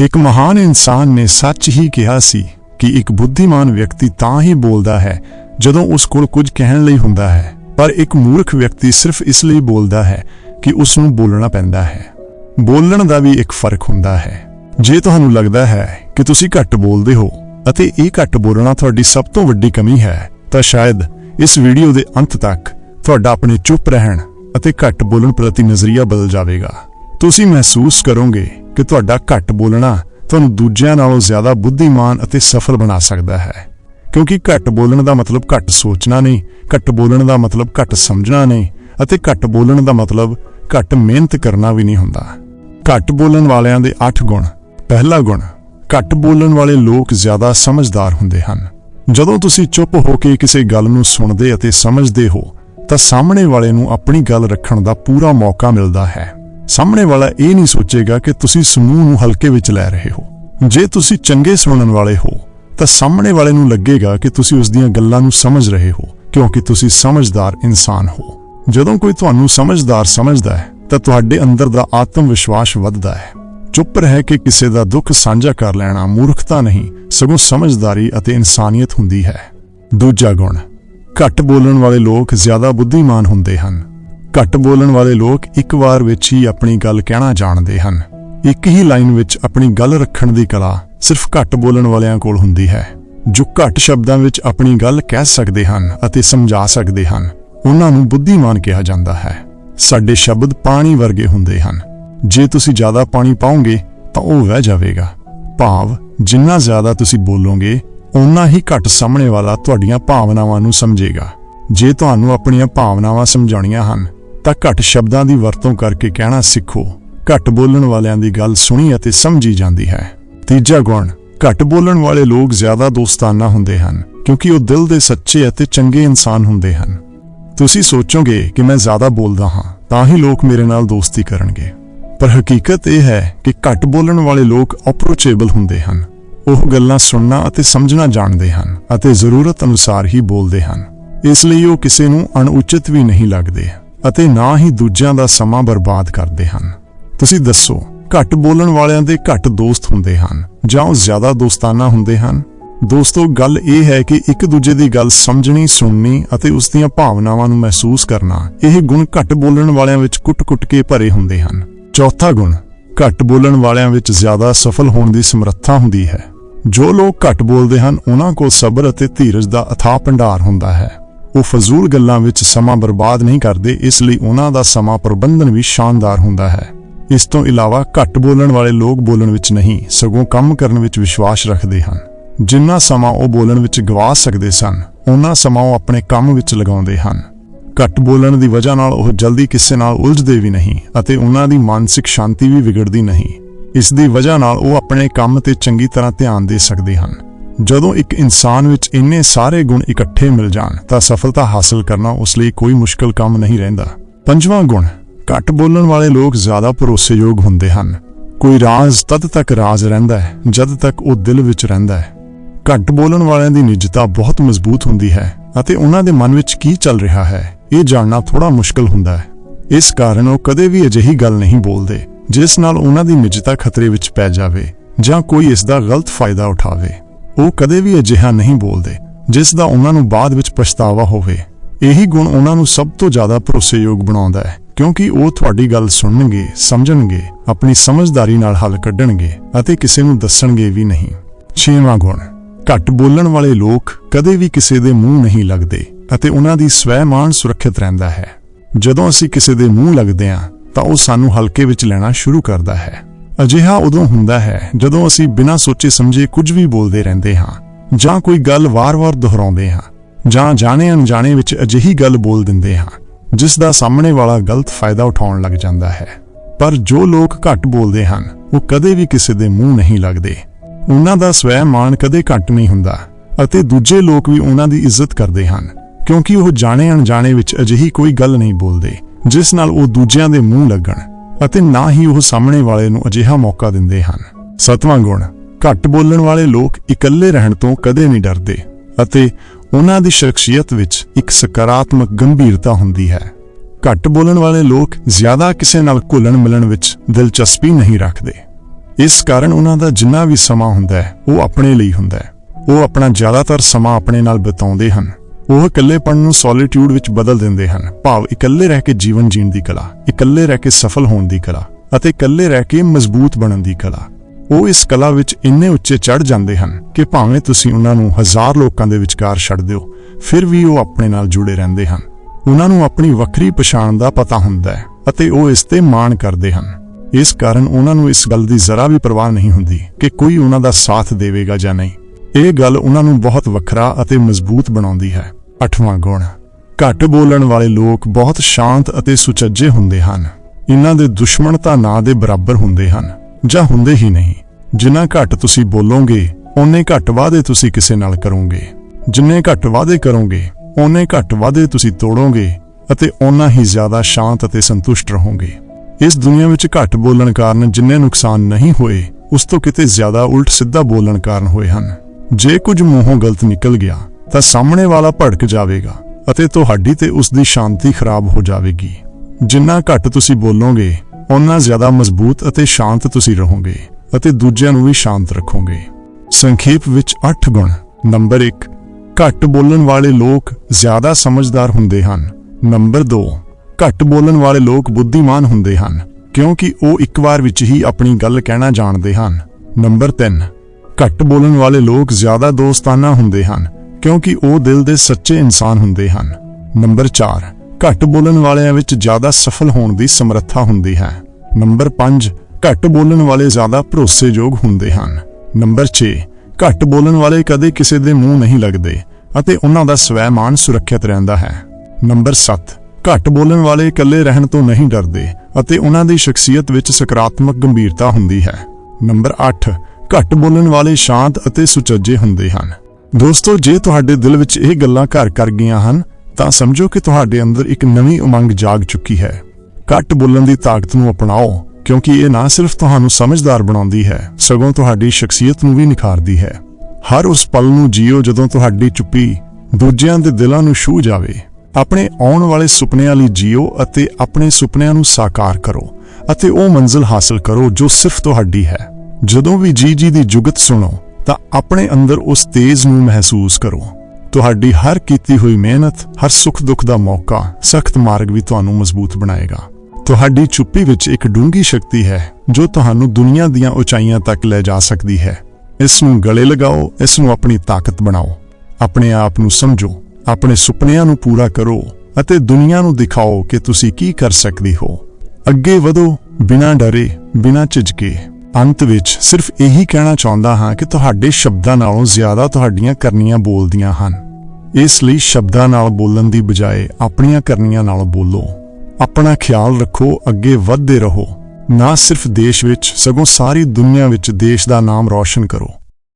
ਇੱਕ ਮਹਾਨ ਇਨਸਾਨ ਨੇ ਸੱਚ ਹੀ ਕਿਹਾ ਸੀ ਕਿ ਇੱਕ ਬੁੱਧੀਮਾਨ ਵਿਅਕਤੀ ਤਾਂ ਹੀ ਬੋਲਦਾ ਹੈ ਜਦੋਂ ਉਸ ਕੋਲ ਕੁਝ ਕਹਿਣ ਲਈ ਹੁੰਦਾ ਹੈ, ਪਰ ਇੱਕ ਮੂਰਖ ਵਿਅਕਤੀ ਸਿਰਫ ਇਸ ਲਈ ਬੋਲਦਾ ਹੈ ਕਿ ਉਸ ਨੂੰ ਬੋਲਣਾ ਪੈਂਦਾ ਹੈ। ਬੋਲਣ ਦਾ ਵੀ ਇੱਕ ਫ਼ਰਕ ਹੁੰਦਾ ਹੈ। ਜੇ ਤੁਹਾਨੂੰ ਲੱਗਦਾ ਹੈ ਕਿ ਤੁਸੀਂ ਘੱਟ ਬੋਲਦੇ ਹੋ ਅਤੇ ਇਹ ਘੱਟ ਬੋਲਣਾ ਤੁਹਾਡੀ ਸਭ ਤੋਂ ਵੱਡੀ ਕਮੀ ਹੈ, ਤਾਂ ਸ਼ਾਇਦ ਇਸ ਵੀਡੀਓ ਦੇ ਅੰਤ ਤੱਕ ਤੁਹਾਡਾ ਆਪਣੇ ਚੁੱਪ ਰਹਿਣ ਅਤੇ ਘੱਟ ਬੋਲਣ ਪ੍ਰਤੀ ਨਜ਼ਰੀਆ ਬਦਲ ਜਾਵੇਗਾ। ਤੁਸੀਂ ਮਹਿਸੂਸ ਕਰੋਗੇ ਕਿ ਤੁਹਾਡਾ ਘੱਟ ਬੋਲਣਾ ਤੁਹਾਨੂੰ ਦੂਜਿਆਂ ਨਾਲੋਂ ਜ਼ਿਆਦਾ ਬੁੱਧੀਮਾਨ ਅਤੇ ਸਫਲ ਬਣਾ ਸਕਦਾ ਹੈ। ਕਿਉਂਕਿ ਘੱਟ ਬੋਲਣ ਦਾ ਮਤਲਬ ਘੱਟ ਸੋਚਣਾ ਨਹੀਂ, ਘੱਟ ਬੋਲਣ ਦਾ ਮਤਲਬ ਘੱਟ ਸਮਝਣਾ ਨਹੀਂ ਅਤੇ ਘੱਟ ਬੋਲਣ ਦਾ ਮਤਲਬ ਘੱਟ ਮਿਹਨਤ ਕਰਨਾ ਵੀ ਨਹੀਂ ਹੁੰਦਾ। ਘੱਟ ਬੋਲਣ ਵਾਲਿਆਂ ਦੇ 8 ਗੁਣ। ਪਹਿਲਾ ਗੁਣ, ਘੱਟ ਬੋਲਣ ਵਾਲੇ ਲੋਕ ਜ਼ਿਆਦਾ ਸਮਝਦਾਰ ਹੁੰਦੇ ਹਨ। ਜਦੋਂ ਤੁਸੀਂ ਚੁੱਪ ਹੋ ਕੇ ਕਿਸੇ ਗੱਲ ਨੂੰ ਸੁਣਦੇ ਅਤੇ ਸਮਝਦੇ ਹੋ, ਤਾਂ ਸਾਹਮਣੇ ਵਾਲੇ ਨੂੰ ਆਪਣੀ ਗੱਲ ਰੱਖਣ ਦਾ ਪੂਰਾ ਮੌਕਾ ਮਿਲਦਾ ਹੈ। ਸਾਹਮਣੇ ਵਾਲਾ ਇਹ ਨਹੀਂ ਸੋਚੇਗਾ ਕਿ ਤੁਸੀਂ ਸਮੂਹ ਨੂੰ ਹਲਕੇ ਵਿੱਚ ਲੈ ਰਹੇ ਹੋ। ਜੇ ਤੁਸੀਂ ਚੰਗੇ ਸੁਣਨ ਵਾਲੇ ਹੋ, ਤਾਂ ਸਾਹਮਣੇ ਵਾਲੇ ਨੂੰ ਲੱਗੇਗਾ ਕਿ ਤੁਸੀਂ ਉਸ ਦੀਆਂ ਗੱਲਾਂ ਨੂੰ ਸਮਝ ਰਹੇ ਹੋ, ਕਿਉਂਕਿ ਤੁਸੀਂ ਸਮਝਦਾਰ ਇਨਸਾਨ ਹੋ। ਜਦੋਂ ਕੋਈ ਤੁਹਾਨੂੰ ਸਮਝਦਾਰ ਸਮਝਦਾ ਹੈ, ਤਾਂ ਤੁਹਾਡੇ ਅੰਦਰ ਦਾ ਆਤਮ ਵਿਸ਼ਵਾਸ ਵੱਧਦਾ ਹੈ। ਚੁੱਪ ਰਹਿ ਕੇ ਕਿਸੇ ਦਾ ਦੁੱਖ ਸਾਂਝਾ ਕਰ ਲੈਣਾ ਮੂਰਖਤਾ ਨਹੀਂ, ਸਗੋਂ ਸਮਝਦਾਰੀ ਅਤੇ ਇਨਸਾਨੀਅਤ ਹੁੰਦੀ ਹੈ। ਦੂਜਾ ਗੁਣ, ਘੱਟ ਬੋਲਣ ਵਾਲੇ ਲੋਕ ਜ਼ਿਆਦਾ ਬੁੱਧੀਮਾਨ ਹੁੰਦੇ ਹਨ। ਘੱਟ ਬੋਲਣ ਵਾਲੇ ਲੋਕ ਇੱਕ ਵਾਰ ਵਿੱਚ ਹੀ ਆਪਣੀ ਗੱਲ ਕਹਿਣਾ ਜਾਣਦੇ ਹਨ। ਇੱਕ ਹੀ ਲਾਈਨ ਵਿੱਚ ਆਪਣੀ ਗੱਲ ਰੱਖਣ ਦੀ ਕਲਾ ਸਿਰਫ ਘੱਟ ਬੋਲਣ ਵਾਲਿਆਂ ਕੋਲ ਹੁੰਦੀ ਹੈ, ਜੋ ਘੱਟ ਸ਼ਬਦਾਂ ਵਿੱਚ ਆਪਣੀ ਗੱਲ ਕਹਿ ਸਕਦੇ ਹਨ ਅਤੇ ਸਮਝਾ ਸਕਦੇ ਹਨ। ਉਹਨਾਂ ਨੂੰ ਬੁੱਧੀਮਾਨ ਕਿਹਾ ਜਾਂਦਾ ਹੈ। ਸਾਡੇ ਸ਼ਬਦ ਪਾਣੀ ਵਰਗੇ ਹੁੰਦੇ ਹਨ। ਜੇ ਤੁਸੀਂ ਜ਼ਿਆਦਾ ਪਾਣੀ ਪਾਓਗੇ, ਤਾਂ ਉਹ ਵਹਿ ਜਾਵੇਗਾ। ਭਾਵ, ਜਿੰਨਾ ਜ਼ਿਆਦਾ ਤੁਸੀਂ ਬੋਲੋਗੇ ਉਨਾ ਹੀ ਘੱਟ ਸਾਹਮਣੇ ਵਾਲਾ ਤੁਹਾਡੀਆਂ ਭਾਵਨਾਵਾਂ ਨੂੰ ਸਮਝੇਗਾ। ਜੇ ਤੁਹਾਨੂੰ ਆਪਣੀਆਂ ਭਾਵਨਾਵਾਂ ਸਮਝਾਉਣੀਆਂ ਹਨ ਤਾਂ ਘੱਟ ਸ਼ਬਦਾਂ ਦੀ ਵਰਤੋਂ ਕਰਕੇ ਕਹਿਣਾ ਸਿੱਖੋ। ਘੱਟ ਬੋਲਣ ਵਾਲਿਆਂ ਦੀ ਗੱਲ ਸੁਣੀ ਅਤੇ ਸਮਝੀ ਜਾਂਦੀ ਹੈ। ਤੀਜਾ ਗੁਣ, ਘੱਟ ਬੋਲਣ ਵਾਲੇ ਲੋਕ ਜ਼ਿਆਦਾ ਦੋਸਤਾਨਾ ਹੁੰਦੇ ਹਨ, ਕਿਉਂਕਿ ਉਹ ਦਿਲ ਦੇ ਸੱਚੇ ਅਤੇ ਚੰਗੇ ਇਨਸਾਨ ਹੁੰਦੇ ਹਨ। ਤੁਸੀਂ ਸੋਚੋਗੇ ਕਿ ਮੈਂ ਜ਼ਿਆਦਾ ਬੋਲਦਾ ਹਾਂ, ਤਾਂ ਹੀ ਲੋਕ ਮੇਰੇ ਨਾਲ ਦੋਸਤੀ ਕਰਨਗੇ। ਪਰ ਹਕੀਕਤ ਇਹ ਹੈ ਕਿ ਘੱਟ ਬੋਲਣ ਵਾਲੇ ਲੋਕ ਅਪਰੋਚੇਬਲ ਹੁੰਦੇ ਹਨ। ਉਹ ਗੱਲਾਂ ਸੁਣਨਾ ਅਤੇ ਸਮਝਣਾ ਜਾਣਦੇ ਹਨ ਅਤੇ ਜ਼ਰੂਰਤ ਅਨੁਸਾਰ ਹੀ ਬੋਲਦੇ ਹਨ। ਇਸ ਲਈ ਉਹ ਕਿਸੇ ਨੂੰ ਅਣਉਚਿਤ ਵੀ ਨਹੀਂ ਲੱਗਦੇ। ਅਤੇ ਨਾ ਹੀ ਦੂਜਿਆਂ ਦਾ ਸਮਾਂ ਬਰਬਾਦ ਕਰਦੇ ਹਨ। ਤੁਸੀਂ ਦੱਸੋ, ਘੱਟ ਬੋਲਣ ਵਾਲਿਆਂ ਦੇ ਘੱਟ ਦੋਸਤ ਹੁੰਦੇ ਹਨ ਜਾਂ ਉਹ ਜ਼ਿਆਦਾ ਦੋਸਤਾਨਾ ਹੁੰਦੇ ਹਨ? ਦੋਸਤੋ, ਗੱਲ ਇਹ ਹੈ ਕਿ ਇੱਕ ਦੂਜੇ ਦੀ ਗੱਲ ਸਮਝਣੀ, ਸੁਣਨੀ ਅਤੇ ਉਸ ਦੀਆਂ ਭਾਵਨਾਵਾਂ ਨੂੰ ਮਹਿਸੂਸ ਕਰਨਾ, ਇਹ ਗੁਣ ਘੱਟ ਬੋਲਣ ਵਾਲਿਆਂ ਵਿੱਚ ਕੁੱਟ-ਕੁੱਟ ਕੇ ਭਰੇ ਹੁੰਦੇ ਹਨ। ਚੌਥਾ ਗੁਣ, ਘੱਟ ਬੋਲਣ ਵਾਲਿਆਂ ਵਿੱਚ ਜ਼ਿਆਦਾ ਸਫਲ ਹੋਣ ਦੀ ਸਮਰੱਥਾ ਹੁੰਦੀ ਹੈ। ਜੋ ਲੋਕ ਘੱਟ ਬੋਲਦੇ ਹਨ, ਉਹਨਾਂ ਕੋਲ ਸਬਰ ਅਤੇ ਧੀਰਜ ਦਾ ਅਥਾਹ ਭੰਡਾਰ ਹੁੰਦਾ ਹੈ। ਉਹ ਫਜ਼ੂਲ ਗੱਲਾਂ ਵਿੱਚ ਸਮਾਂ ਬਰਬਾਦ ਨਹੀਂ ਕਰਦੇ, ਇਸ ਲਈ ਉਹਨਾਂ ਦਾ ਸਮਾਂ ਪ੍ਰਬੰਧਨ ਵੀ ਸ਼ਾਨਦਾਰ ਹੁੰਦਾ ਹੈ। ਇਸ ਤੋਂ ਇਲਾਵਾ ਘੱਟ ਬੋਲਣ ਵਾਲੇ ਲੋਕ ਬੋਲਣ ਵਿੱਚ ਨਹੀਂ, ਸਗੋਂ ਕੰਮ ਕਰਨ ਵਿੱਚ ਵਿਸ਼ਵਾਸ ਰੱਖਦੇ ਹਨ। ਜਿੰਨਾ ਸਮਾਂ ਉਹ ਬੋਲਣ ਵਿੱਚ ਗਵਾ ਸਕਦੇ ਸਨ ਉਹਨਾਂ ਸਮਾਂ ਉਹ ਆਪਣੇ ਕੰਮ ਵਿੱਚ ਲਗਾਉਂਦੇ ਹਨ। ਘੱਟ ਬੋਲਣ ਦੀ ਵਜ੍ਹਾ ਨਾਲ ਉਹ ਜਲਦੀ ਕਿਸੇ ਨਾਲ ਉਲਝਦੇ ਵੀ ਨਹੀਂ, ਅਤੇ ਉਹਨਾਂ ਦੀ ਮਾਨਸਿਕ ਸ਼ਾਂਤੀ ਵੀ ਵਿਗੜਦੀ ਨਹੀਂ। ਇਸ ਦੀ ਵਜ੍ਹਾ ਨਾਲ ਉਹ ਆਪਣੇ ਕੰਮ ਤੇ ਚੰਗੀ ਤਰ੍ਹਾਂ ਧਿਆਨ ਦੇ ਸਕਦੇ ਹਨ। ਜਦੋਂ ਇੱਕ ਇਨਸਾਨ ਵਿੱਚ ਇੰਨੇ ਸਾਰੇ ਗੁਣ ਇਕੱਠੇ ਮਿਲ ਜਾਣ, ਤਾਂ ਸਫਲਤਾ ਹਾਸਲ ਕਰਨਾ ਉਸ ਲਈ ਕੋਈ ਮੁਸ਼ਕਲ ਕੰਮ ਨਹੀਂ ਰਹਿੰਦਾ। ਪੰਜਵਾਂ ਗੁਣ, ਘੱਟ ਬੋਲਣ ਵਾਲੇ ਲੋਕ ਜ਼ਿਆਦਾ ਭਰੋਸੇਯੋਗ ਹੁੰਦੇ ਹਨ। ਕੋਈ ਰਾਜ਼ ਤਦ ਤੱਕ ਰਾਜ਼ ਰਹਿੰਦਾ ਹੈ, ਜਦ ਤੱਕ ਉਹ ਦਿਲ ਵਿੱਚ ਰਹਿੰਦਾ ਹੈ। ਘੱਟ ਬੋਲਣ ਵਾਲਿਆਂ ਦੀ ਨਿੱਜਤਾ ਬਹੁਤ ਮਜ਼ਬੂਤ ਹੁੰਦੀ ਹੈ, ਅਤੇ ਉਹਨਾਂ ਦੇ ਮਨ ਵਿੱਚ ਕੀ ਚੱਲ ਰਿਹਾ ਹੈ, ਇਹ ਜਾਣਨਾ ਥੋੜਾ ਮੁਸ਼ਕਲ ਹੁੰਦਾ ਹੈ। ਇਸ ਕਾਰਨ ਉਹ ਕਦੇ ਵੀ ਅਜਿਹੀ ਗੱਲ ਨਹੀਂ ਬੋਲਦੇ, ਜਿਸ ਨਾਲ ਉਹਨਾਂ ਦੀ ਨਿੱਜਤਾ ਖਤਰੇ ਵਿੱਚ ਪੈ ਜਾਵੇ, ਜਾਂ ਕੋਈ ਇਸ ਦਾ ਗਲਤ ਫਾਇਦਾ ਉਠਾਵੇ। ਉਹ ਕਦੇ ਵੀ ਅਜਿਹਾ ਨਹੀਂ ਬੋਲਦੇ, ਜਿਸ ਦਾ ਉਹਨਾਂ ਨੂੰ ਬਾਅਦ ਵਿੱਚ ਪਛਤਾਵਾ ਹੋਵੇ। ਇਹੀ ਗੁਣ ਉਹਨਾਂ ਨੂੰ ਸਭ ਤੋਂ ਜ਼ਿਆਦਾ ਭਰੋਸੇਯੋਗ ਬਣਾਉਂਦਾ ਹੈ, ਕਿਉਂਕਿ ਉਹ ਤੁਹਾਡੀ ਗੱਲ ਸੁਣਨਗੇ, ਸਮਝਣਗੇ, ਆਪਣੀ ਸਮਝਦਾਰੀ ਨਾਲ ਹੱਲ ਕੱਢਣਗੇ ਅਤੇ ਕਿਸੇ ਨੂੰ ਦੱਸਣਗੇ ਵੀ ਨਹੀਂ। ਛੇਵਾਂ ਗੁਣ, ਘੱਟ ਬੋਲਣ ਵਾਲੇ ਲੋਕ ਕਦੇ ਵੀ ਕਿਸੇ ਦੇ ਮੂੰਹ ਨਹੀਂ ਲੱਗਦੇ ਅਤੇ ਉਹਨਾਂ ਦੀ ਸਵੈ-ਮਾਣ ਸੁਰੱਖਿਅਤ ਰਹਿੰਦਾ ਹੈ। ਜਦੋਂ ਅਸੀਂ ਕਿਸੇ ਦੇ ਮੂੰਹ ਲੱਗਦੇ ਹਾਂ, ਤਾਂ ਉਹ ਸਾਨੂੰ ਹਲਕੇ ਵਿੱਚ ਲੈਣਾ ਸ਼ੁਰੂ ਕਰਦਾ ਹੈ। ਅਜਿਹਾ ਉਦੋਂ ਹੁੰਦਾ ਹੈ ਜਦੋਂ ਅਸੀਂ ਬਿਨਾਂ ਸੋਚੇ ਸਮਝੇ ਕੁਝ ਵੀ ਬੋਲਦੇ ਰਹਿੰਦੇ ਹਾਂ, ਜਾਂ ਕੋਈ ਗੱਲ ਵਾਰ-ਵਾਰ ਦੁਹਰਾਉਂਦੇ ਹਾਂ, ਜਾਂ ਜਾਣੇ ਅਣਜਾਣੇ ਵਿੱਚ ਅਜਿਹੀ ਗੱਲ ਬੋਲ ਦਿੰਦੇ ਹਾਂ, ਜਿਸ ਦਾ ਸਾਹਮਣੇ ਵਾਲਾ ਗਲਤ ਫਾਇਦਾ ਉਠਾਉਣ ਲੱਗ ਜਾਂਦਾ ਹੈ। ਪਰ ਜੋ ਲੋਕ ਘੱਟ ਬੋਲਦੇ ਹਨ, ਉਹ ਕਦੇ ਵੀ ਕਿਸੇ ਦੇ ਮੂੰਹ ਨਹੀਂ ਲੱਗਦੇ। ਉਹਨਾਂ ਦਾ ਸਵੈ-ਮਾਣ ਕਦੇ ਘੱਟ ਨਹੀਂ ਹੁੰਦਾ, ਅਤੇ ਦੂਜੇ ਲੋਕ ਵੀ ਉਹਨਾਂ ਦੀ ਇੱਜ਼ਤ ਕਰਦੇ ਹਨ, ਕਿਉਂਕਿ ਉਹ ਜਾਣੇ ਅਣਜਾਣੇ ਵਿੱਚ ਅਜਿਹੀ ਕੋਈ ਗੱਲ ਨਹੀਂ ਬੋਲਦੇ, ਜਿਸ ਨਾਲ ਉਹ ਦੂਜਿਆਂ ਦੇ ਮੂੰਹ ਲੱਗਣ। ਅਤੇ ਨਾ ਹੀ ਉਹ ਸਾਹਮਣੇ ਵਾਲੇ ਨੂੰ ਅਜਿਹਾ ਮੌਕਾ ਦਿੰਦੇ ਹਨ। ਸਤਵਾਂ ਗੁਣ, ਘੱਟ ਬੋਲਣ ਵਾਲੇ ਲੋਕ ਇਕੱਲੇ ਰਹਿਣ ਤੋਂ ਕਦੇ ਨਹੀਂ ਡਰਦੇ ਅਤੇ ਉਹਨਾਂ ਦੀ ਸ਼ਖਸੀਅਤ ਵਿੱਚ ਇੱਕ ਸਕਾਰਾਤਮਕ ਗੰਭੀਰਤਾ ਹੁੰਦੀ ਹੈ। ਘੱਟ ਬੋਲਣ ਵਾਲੇ ਲੋਕ ਜ਼ਿਆਦਾ ਕਿਸੇ ਨਾਲ ਘੁਲਣ ਮਿਲਣ ਵਿੱਚ ਦਿਲਚਸਪੀ ਨਹੀਂ ਰੱਖਦੇ। ਇਸ ਕਾਰਨ ਉਹਨਾਂ ਦਾ ਜਿੰਨਾ ਵੀ ਸਮਾਂ ਹੁੰਦਾ ਹੈ, ਉਹ ਆਪਣੇ ਲਈ ਹੁੰਦਾ ਹੈ। ਉਹ ਆਪਣਾ ਜ਼ਿਆਦਾਤਰ ਸਮਾਂ ਆਪਣੇ ਨਾਲ ਬਿਤਾਉਂਦੇ ਹਨ। ਉਹ ਇਕੱਲੇਪਣ ਨੂੰ ਸੋਲਿਟਿਊਡ ਵਿੱਚ ਬਦਲ ਦਿੰਦੇ ਹਨ। ਭਾਵ ਇਕੱਲੇ ਰਹਿ ਕੇ ਜੀਵਨ ਜੀਣ ਦੀ ਕਲਾ, ਇਕੱਲੇ ਰਹਿ ਕੇ ਸਫਲ ਹੋਣ ਦੀ ਕਲਾ ਅਤੇ ਇਕੱਲੇ ਰਹਿ ਕੇ ਮਜ਼ਬੂਤ ਬਣਨ ਦੀ ਕਲਾ। ਉਹ ਇਸ ਕਲਾ ਵਿੱਚ ਇੰਨੇ ਉੱਚੇ ਚੜ ਜਾਂਦੇ ਹਨ ਕਿ ਭਾਵੇਂ ਤੁਸੀਂ ਉਹਨਾਂ ਨੂੰ ਹਜ਼ਾਰ ਲੋਕਾਂ ਦੇ ਵਿਚਕਾਰ ਛੱਡ ਦਿਓ, ਫਿਰ ਵੀ ਉਹ ਆਪਣੇ ਨਾਲ ਜੁੜੇ ਰਹਿੰਦੇ ਹਨ। ਉਹਨਾਂ ਨੂੰ ਆਪਣੀ ਵੱਖਰੀ ਪਛਾਣ ਦਾ ਪਤਾ ਹੁੰਦਾ ਹੈ ਅਤੇ ਉਹ ਇਸ ਤੇ ਮਾਣ ਕਰਦੇ ਹਨ। ਇਸ ਕਾਰਨ ਉਹਨਾਂ ਨੂੰ ਇਸ ਗੱਲ ਦੀ ਜ਼ਰਾ ਵੀ ਪਰਵਾਹ ਨਹੀਂ ਹੁੰਦੀ ਕਿ ਕੋਈ ਉਹਨਾਂ ਦਾ ਸਾਥ ਦੇਵੇਗਾ ਜਾਂ ਨਹੀਂ। ਇਹ ਗੱਲ ਉਹਨਾਂ ਨੂੰ ਬਹੁਤ ਵੱਖਰਾ ਅਤੇ ਮਜ਼ਬੂਤ ਬਣਾਉਂਦੀ ਹੈ। ਅੱਠਵਾਂ ਗੁਣ, ਘੱਟ ਬੋਲਣ ਵਾਲੇ ਲੋਕ ਬਹੁਤ ਸ਼ਾਂਤ ਅਤੇ ਸੁਚੱਜੇ ਹੁੰਦੇ ਹਨ। ਇਹਨਾਂ ਦੇ ਦੁਸ਼ਮਣ ਤਾਂ ਨਾ ਦੇ ਬਰਾਬਰ ਹੁੰਦੇ ਹਨ, ਜਾਂ ਹੁੰਦੇ ਹੀ ਨਹੀਂ। ਜਿੰਨਾ ਘੱਟ ਤੁਸੀਂ ਬੋਲੋਗੇ, ਓਨੇ ਘੱਟ ਵਾਅਦੇ ਤੁਸੀਂ ਕਿਸੇ ਨਾਲ ਕਰੋਗੇ। ਜਿੰਨੇ ਘੱਟ ਵਾਅਦੇ ਕਰੋਗੇ, ਓਨੇ ਘੱਟ ਵਾਅਦੇ ਤੁਸੀਂ ਤੋੜੋਗੇ ਅਤੇ ਓਨਾ ਹੀ ਜ਼ਿਆਦਾ ਸ਼ਾਂਤ ਅਤੇ ਸੰਤੁਸ਼ਟ ਰਹੋਗੇ। ਇਸ ਦੁਨੀਆ ਵਿੱਚ ਘੱਟ ਬੋਲਣ ਕਾਰਨ ਜਿੰਨੇ ਨੁਕਸਾਨ ਨਹੀਂ ਹੋਏ, ਉਸ ਤੋਂ ਕਿਤੇ ਜ਼ਿਆਦਾ ਉਲਟ ਸਿੱਧਾ ਬੋਲਣ ਕਾਰਨ ਹੋਏ ਹਨ। ਜੇ ਕੁਝ ਮੂੰਹੋਂ ਗਲਤ ਨਿਕਲ ਗਿਆ, ਤਾਂ ਸਾਹਮਣੇ ਵਾਲਾ ਭੜਕ ਜਾਵੇਗਾ ਅਤੇ ਤੁਹਾਡੀ ਤੇ ਉਸ ਦੀ ਸ਼ਾਂਤੀ ਖਰਾਬ ਹੋ ਜਾਵੇਗੀ। ਜਿੰਨਾ ਘੱਟ ਤੁਸੀਂ ਬੋਲੋਗੇ, ਓਨਾ ਜ਼ਿਆਦਾ ਮਜ਼ਬੂਤ ਅਤੇ ਸ਼ਾਂਤ ਤੁਸੀਂ ਰਹੋਗੇ ਅਤੇ ਦੂਜਿਆਂ ਨੂੰ ਵੀ ਸ਼ਾਂਤ ਰੱਖੋਗੇ। ਸੰਖੇਪ ਵਿੱਚ 8 ਗੁਣ। ਨੰਬਰ 1 ਘੱਟ ਬੋਲਣ ਵਾਲੇ ਲੋਕ ਜ਼ਿਆਦਾ ਸਮਝਦਾਰ ਹੁੰਦੇ ਹਨ। ਨੰਬਰ 2 ਘੱਟ ਬੋਲਣ ਵਾਲੇ ਲੋਕ ਬੁੱਧੀਮਾਨ ਹੁੰਦੇ ਹਨ, ਕਿਉਂਕਿ ਉਹ ਇੱਕ ਵਾਰ ਵਿੱਚ ਹੀ ਆਪਣੀ ਗੱਲ ਕਹਿਣਾ ਜਾਣਦੇ ਹਨ। ਨੰਬਰ 3 ਘੱਟ ਬੋਲਣ ਵਾਲੇ ਲੋਕ ਜ਼ਿਆਦਾ ਦੋਸਤਾਨਾ ਹੁੰਦੇ ਹਨ, ਕਿਉਂਕਿ ਉਹ ਦਿਲ ਦੇ ਸੱਚੇ ਇਨਸਾਨ ਹੁੰਦੇ ਹਨ। ਨੰਬਰ 4 ਘੱਟ ਬੋਲਣ ਵਾਲਿਆਂ ਵਿੱਚ ਜ਼ਿਆਦਾ ਸਫਲ ਹੋਣ ਦੀ ਸਮਰੱਥਾ ਹੁੰਦੀ ਹੈ। ਨੰਬਰ 5 ਘੱਟ ਬੋਲਣ ਵਾਲੇ ਜ਼ਿਆਦਾ ਭਰੋਸੇਯੋਗ ਹੁੰਦੇ ਹਨ। ਨੰਬਰ 6 ਘੱਟ ਬੋਲਣ ਵਾਲੇ ਕਦੇ ਕਿਸੇ ਦੇ ਮੂੰਹ ਨਹੀਂ ਲੱਗਦੇ ਅਤੇ ਉਹਨਾਂ ਦਾ ਸਵੈਮਾਨ ਸੁਰੱਖਿਅਤ ਰਹਿੰਦਾ ਹੈ। ਨੰਬਰ 7 ਘੱਟ ਬੋਲਣ ਵਾਲੇ ਇਕੱਲੇ ਰਹਿਣ ਤੋਂ ਨਹੀਂ ਡਰਦੇ ਅਤੇ ਉਹਨਾਂ ਦੀ ਸ਼ਖਸੀਅਤ ਵਿੱਚ ਸਕਾਰਾਤਮਕ ਗੰਭੀਰਤਾ ਹੁੰਦੀ ਹੈ। ਨੰਬਰ 8 ਘੱਟ ਬੋਲਣ ਵਾਲੇ ਸ਼ਾਂਤ ਅਤੇ ਸੁਚੱਜੇ ਹੁੰਦੇ ਹਨ। ਦੋਸਤੋ, ਜੇ ਤੁਹਾਡੇ ਦਿਲ ਵਿੱਚ ਇਹ ਗੱਲਾਂ ਘਰ ਕਰ ਗਈਆਂ ਹਨ, ਤਾਂ ਸਮਝੋ ਕਿ ਤੁਹਾਡੇ ਅੰਦਰ ਇੱਕ ਨਵੀਂ ਉਮੰਗ ਜਾਗ ਚੁੱਕੀ ਹੈ। ਘੱਟ ਬੋਲਣ ਦੀ ਤਾਕਤ ਨੂੰ ਅਪਣਾਓ, ਕਿਉਂਕਿ ਇਹ ਨਾ ਸਿਰਫ ਤੁਹਾਨੂੰ ਸਮਝਦਾਰ ਬਣਾਉਂਦੀ ਹੈ, ਸਗੋਂ ਤੁਹਾਡੀ ਸ਼ਖਸੀਅਤ ਨੂੰ ਵੀ ਨਿਖਾਰਦੀ ਹੈ। ਹਰ ਉਸ ਪਲ ਨੂੰ ਜੀਓ ਜਦੋਂ ਤੁਹਾਡੀ ਚੁੱਪੀ ਦੂਜਿਆਂ ਦੇ ਦਿਲਾਂ ਨੂੰ ਛੂਹ ਜਾਵੇ। ਆਪਣੇ ਆਉਣ ਵਾਲੇ ਸੁਪਨਿਆਂ ਲਈ ਜੀਓ ਅਤੇ ਆਪਣੇ ਸੁਪਨਿਆਂ ਨੂੰ ਸਾਕਾਰ ਕਰੋ ਅਤੇ ਉਹ ਮੰਜ਼ਿਲ ਹਾਸਲ ਕਰੋ ਜੋ ਸਿਰਫ ਤੁਹਾਡੀ ਹੈ। ਜਦੋਂ ਵੀ ਜੀ ਜੀ ਦੀ ਜੁਗਤ ਸੁਣੋ, ਤਾਂ ਆਪਣੇ ਅੰਦਰ ਉਸ ਤੇਜ਼ ਨੂੰ ਮਹਿਸੂਸ ਕਰੋ। ਤੁਹਾਡੀ ਹਰ ਕੀਤੀ ਹੋਈ ਮਿਹਨਤ, ਹਰ ਸੁੱਖ ਦੁੱਖ ਦਾ ਮੌਕਾ, ਸਖਤ ਮਾਰਗ ਵੀ ਤੁਹਾਨੂੰ ਮਜ਼ਬੂਤ ਬਣਾਏਗਾ। ਤੁਹਾਡੀ ਚੁੱਪੀ ਵਿੱਚ ਇੱਕ ਡੂੰਗੀ ਸ਼ਕਤੀ ਹੈ, ਜੋ ਤੁਹਾਨੂੰ ਦੁਨੀਆ ਦੀਆਂ ਉਚਾਈਆਂ ਤੱਕ ਲੈ ਜਾ ਸਕਦੀ ਹੈ। ਇਸ ਨੂੰ ਗਲੇ ਲਗਾਓ, ਇਸ ਨੂੰ ਆਪਣੀ ਤਾਕਤ ਬਣਾਓ। ਆਪਣੇ ਆਪ ਨੂੰ ਸਮਝੋ, ਆਪਣੇ ਸੁਪਨਿਆਂ ਨੂੰ ਪੂਰਾ ਕਰੋ ਅਤੇ ਦੁਨੀਆ ਨੂੰ ਦਿਖਾਓ ਕਿ ਤੁਸੀਂ ਕੀ ਕਰ ਸਕਦੇ ਹੋ। ਅੱਗੇ ਵਧੋ, ਬਿਨਾਂ ਡਰੇ, ਬਿਨਾਂ ਝਿਜਕੇ। ਅੰਤ ਵਿੱਚ ਸਿਰਫ ਇਹੀ ਕਹਿਣਾ ਚਾਹੁੰਦਾ ਹਾਂ ਕਿ ਤੁਹਾਡੇ ਸ਼ਬਦਾਂ ਨਾਲੋਂ ਜ਼ਿਆਦਾ ਤੁਹਾਡੀਆਂ ਕਰਨੀਆਂ ਬੋਲਦੀਆਂ ਹਨ। ਇਸ ਲਈ ਸ਼ਬਦਾਂ ਨਾਲ ਬੋਲਣ ਦੀ ਬਜਾਏ ਆਪਣੀਆਂ ਕਰਨੀਆਂ ਨਾਲ ਬੋਲੋ। ਆਪਣਾ ਖਿਆਲ ਰੱਖੋ, ਅੱਗੇ ਵਧਦੇ ਰਹੋ। ਨਾ ਸਿਰਫ ਦੇਸ਼ ਵਿੱਚ, ਸਗੋਂ ਸਾਰੀ ਦੁਨੀਆ ਵਿੱਚ ਦੇਸ਼ ਦਾ ਨਾਮ ਰੌਸ਼ਨ ਕਰੋ।